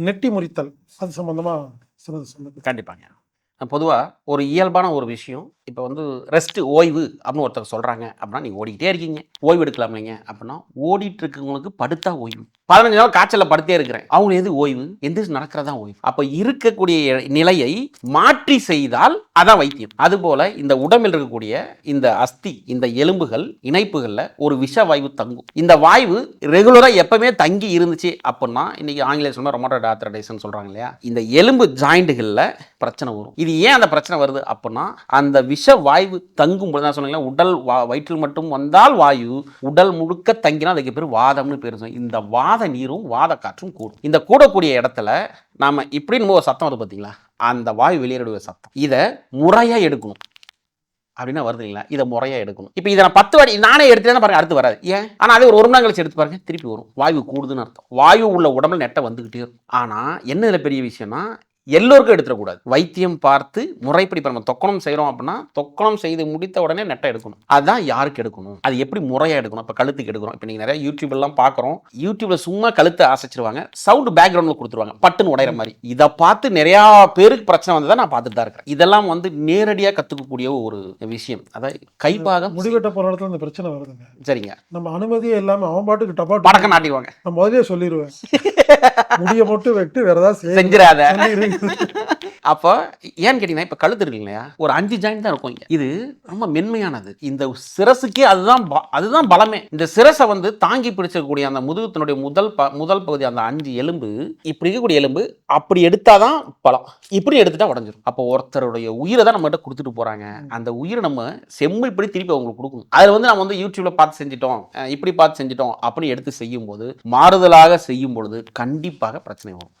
நெட்டி முறித்தல். அது சம்பந்தமா சிலது சொன்னது. கண்டிப்பாங்க. பொதுவாக ஒரு இயல்பான ஒரு விஷயம் இப்போ வந்து ரெஸ்ட்டு ஓய்வு அப்படின்னு ஒருத்தர் சொல்கிறாங்க அப்படின்னா நீங்கள் ஓடிக்கிட்டே இருக்கீங்க. ஓய்வு எடுக்கலாம் இல்லைங்க அப்படின்னா ஓடிட்டு இருக்கவங்களுக்கு படுத்தா ஓய்வு. பதினஞ்சு நாள் காய்ச்சலில் படுத்தே இருக்கிறேன். அவங்க எது ஓய்வு? எந்திரிச்சு நடக்கிறதா ஓய்வு? அப்போ இருக்கக்கூடிய நிலையை மாற்றி செய்தால் அதான் வைத்தியம். அதுபோல் இந்த உடம்பில் இருக்கக்கூடிய இந்த அஸ்தி இந்த எலும்புகள் இணைப்புகளில் ஒரு விஷ வாய்வு தங்கும். இந்த வாய்வு ரெகுலராக எப்பவுமே தங்கி இருந்துச்சு அப்படின்னா இன்னைக்கு ஆங்கிலேய சொன்னால் ரொமோட்டட் ஆத்தரைசன் சொல்கிறாங்க இல்லையா? இந்த எலும்பு ஜாயிண்ட்டுகளில் பிரச்சனை வரும். இது ஏன் அந்த பிரச்சனை வருது அப்படின்னா அந்த விஷ வாயு தங்கும் பொழுது நான் சொன்னீங்களா உடல் வா வயிற்றில் மட்டும் வந்தால் வாயு உடல் முழுக்க தங்கினால் அதுக்கு பேர் வாதம்னு பேர் இந்த வாத நீரும் வாத காற்றும் கூடும். இந்த கூடக்கூடிய இடத்துல நாம் இப்படின்னு ஒரு சத்தம் வருது பார்த்தீங்களா அந்த வாயு வெளியேறக்கூடிய சத்தம். இதை முறையாக எடுக்கணும். அப்படின்னா வருது இல்லைங்களா? இதை முறையாக எடுக்கணும். இப்போ இதை நான் பத்து வாடி நானே எடுத்துட்டேன்னா பாருங்க அடுத்து வராது. ஏன்? ஆனால் அதே ஒரு ஒரு நாள் கழிச்சு எடுத்து பாருங்க திருப்பி வரும். வாயு கூடுதுன்னு அர்த்தம். வாயு உள்ள உடம்புல நெட்டை வந்துக்கிட்டே இருக்கும். ஆனால் என்ன இதில் பெரிய விஷயம்னா எல்லோருக்கும் எடுத்துடக்கூடாது. வைத்தியம் பார்த்து முறைப்படி இப்ப நம்ம தொக்கணம் செய்கிறோம் அப்படின்னா தொக்கணம் செய்து முடித்த உடனே நெட்டை எடுக்கணும். அதுதான் யாருக்கு எடுக்கணும்? அது எப்படி முறையாக எடுக்கணும்? இப்போ கழுத்துக்கு எடுக்கிறோம். இப்போ நீங்கள் நிறைய யூடியூப் எல்லாம் பார்க்குறோம். யூடியூப்ல சும்மா கழுத்தை அசைச்சிருவாங்க. சவுண்ட் பேக்ரவுண்டில் கொடுத்துருவாங்க. பட்டுன்னு உடையிற மாதிரி. இதை பார்த்து நிறையா பேருக்கு பிரச்சனை வந்ததை நான் பார்த்துட்டு தான் இருக்கிறேன். இதெல்லாம் வந்து நேரடியாக கற்றுக்கக்கூடிய ஒரு விஷயம். அதாவது கைப்பாகம் முடிவெட்ட போற இடத்துல இந்த பிரச்சனை வருதுங்க. சரிங்க. நம்ம அனுமதியே இல்லாம அவன் பாட்டுக்கு டபாட்டு படக்கம் நாட்டிடுவாங்க. நான் முதலே சொல்லிடுவேன் முடிய மட்டும் வெட்டு வேற ஏதாவது செஞ்சிடாத. அப்போ ஏன்னு கேட்டிங்கன்னா இப்போ கழுத்து இருக்கு இல்லையா ஒரு அஞ்சு ஜாயிண்ட் தான் இருக்கும் இங்கே. இது ரொம்ப மென்மையானது. இந்த சிரசுக்கே அதுதான் ப- அதுதான் பலமே. இந்த சிரசை வந்து தாங்கி பிடிச்சக்கூடிய அந்த முதுகத்தினுடைய முதல் ப முதல் பகுதி அந்த அஞ்சு எலும்பு இப்படி இருக்கக்கூடிய எலும்பு அப்படி எடுத்தாதான் பலம். இப்படி எடுத்துட்டா உடஞ்சிரும். அப்போ ஒருத்தருடைய உயிரை தான் நம்மகிட்ட கொடுத்துட்டு போகிறாங்க அந்த உயிரை நம்ம செம்மு இப்படி திருப்பி அவங்களுக்கு கொடுக்கணும். அதில் வந்து நம்ம வந்து யூடியூப்ல பார்த்து செஞ்சிட்டோம். இப்படி பார்த்து செஞ்சிட்டோம் அப்படின்னு எடுத்து செய்யும்போது மாறுதலாக செய்யும் பொழுது கண்டிப்பாக பிரச்சனை வரும்.